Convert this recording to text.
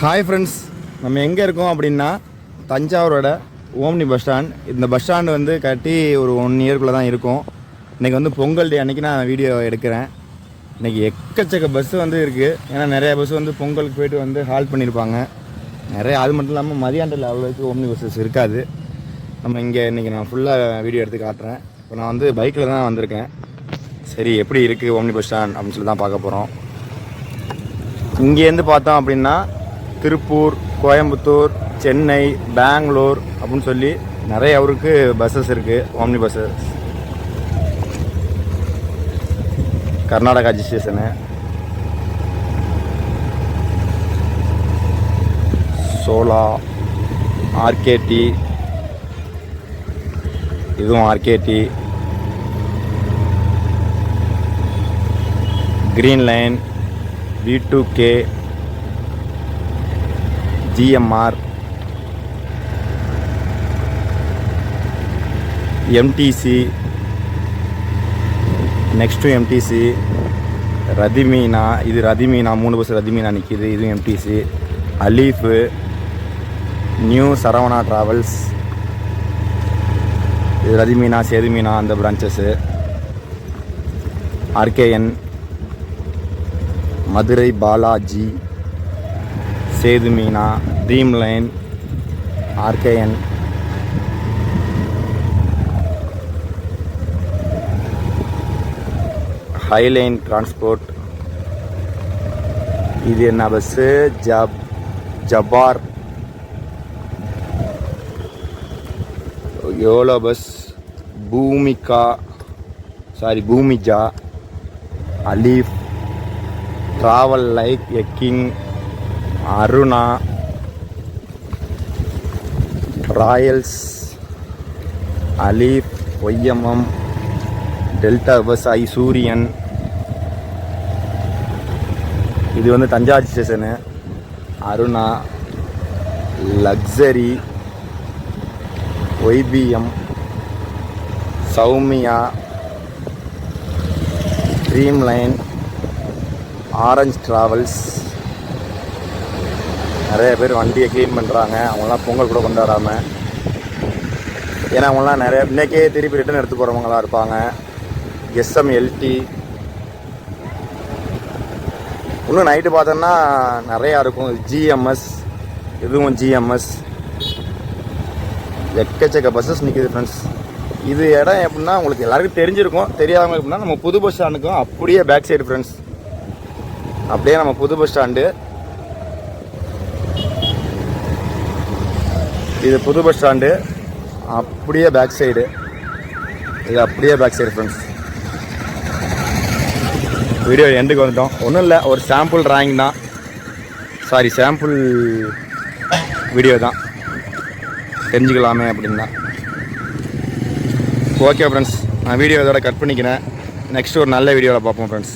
Hi friends நம்ம எங்கே இருக்கோம் அப்படின்னா தஞ்சாவூரோட ஓம்னி பஸ் ஸ்டாண்ட் இந்த பஸ் ஸ்டாண்டு வந்து கட்டி ஒரு ஒன் இயர்க்குள்ளே தான் இருக்கும். இன்றைக்கி வந்து பொங்கல் டே அன்றைக்கி நான் வீடியோ எடுக்கிறேன். இன்றைக்கி எக்கச்சக்க பஸ்ஸு வந்து இருக்குது ஏன்னா நிறையா பஸ் வந்து பொங்கலுக்கு போயிட்டு வந்து ஹால்ட் பண்ணியிருப்பாங்க நிறைய அது மட்டும் இல்லாமல் மதியாண்டில் அவ்வளோக்கு ஓம்னி பஸ்ஸஸ் இருக்காது. நம்ம இங்கே இன்றைக்கி நான் ஃபுல்லாக வீடியோ எடுத்து காட்டுறேன். இப்போ நான் வந்து பைக்கில் தான் வந்திருக்கேன். சரி எப்படி இருக்குது ஓம்னி பஸ் ஸ்டாண்ட் அப்படின்னு சொல்லி தான் பார்க்க போகிறோம் இங்கேருந்து பார்த்தோம் அப்படின்னா திருப்பூர் கோயம்புத்தூர் சென்னை பெங்களூர் அப்படின்னு சொல்லி நிறைய அவருக்கு பஸ்ஸஸ் இருக்குது omni buses Karnataka station Sola RKD இதுவும் RKD green line V two K GMR MTC next MTC Rathimeena இது ரதிமீனா மூணு பஸ் ரதிமீனா நிற்கிது இதுவும் MTC Alif new Saravana travels இது ரதிமீனா சேதுமீனா அந்த branches RKN Madurai Balaji Sethumeena dream line RKN highline transport இது என்ன bus ஜப் Jabbar yolo bus Bhoomika sorry Bhoomija Alif travel like எக்கிங் Aruna royals Alif YMM delta விவசாயி சூரியன். இது வந்து Thanjavur station Aruna luxury YBM Soumya dream line orange travels. நிறைய பேர் வண்டியை க்ளீன் பண்ணுறாங்க அவங்களாம் பொங்கல் கூட கொண்டாடாமல் ஏன்னா அவங்களாம் நிறைய இன்றைக்கே திருப்பி ரிட்டர்ன் எடுத்து போகிறவங்களா இருப்பாங்க. எஸ்எம்எல்டி இன்னும் நைட்டு பார்த்தோன்னா நிறையா இருக்கும். ஜிஎம்எஸ் இதுவும் ஜிஎம்எஸ் எக்கச்சக்க பஸ்ஸஸ் நிற்கிது ஃப்ரெண்ட்ஸ் இது இடம் எப்படின்னா உங்களுக்கு எல்லாருக்கும் தெரிஞ்சிருக்கும். தெரியாதவங்க எப்படின்னா நம்ம புது பஸ் ஸ்டாண்டுக்கும் அப்படியே பேக் சைடு ஃப்ரெண்ட்ஸ் அப்படியே நம்ம புது பஸ் ஸ்டாண்டு இது புது பஸ் ஸ்டாண்டு அப்படியே பேக் சைடு இது அப்படியே பேக் சைடு ஃப்ரெண்ட்ஸ் வீடியோ எண்டுக்கு வந்துட்டோம். ஒன்றும் இல்லை ஒரு சாம்பிள் ட்ராயிங் தான். சாரி சாம்பிள் வீடியோ தான். தெரிஞ்சுக்கலாமே அப்படின்னா ஓகே ஃப்ரெண்ட்ஸ் நான் வீடியோ இதோட கட் பண்ணிக்கிறேன். நெக்ஸ்ட் ஒரு நல்ல வீடியோவில் பார்ப்போம் ஃப்ரெண்ட்ஸ்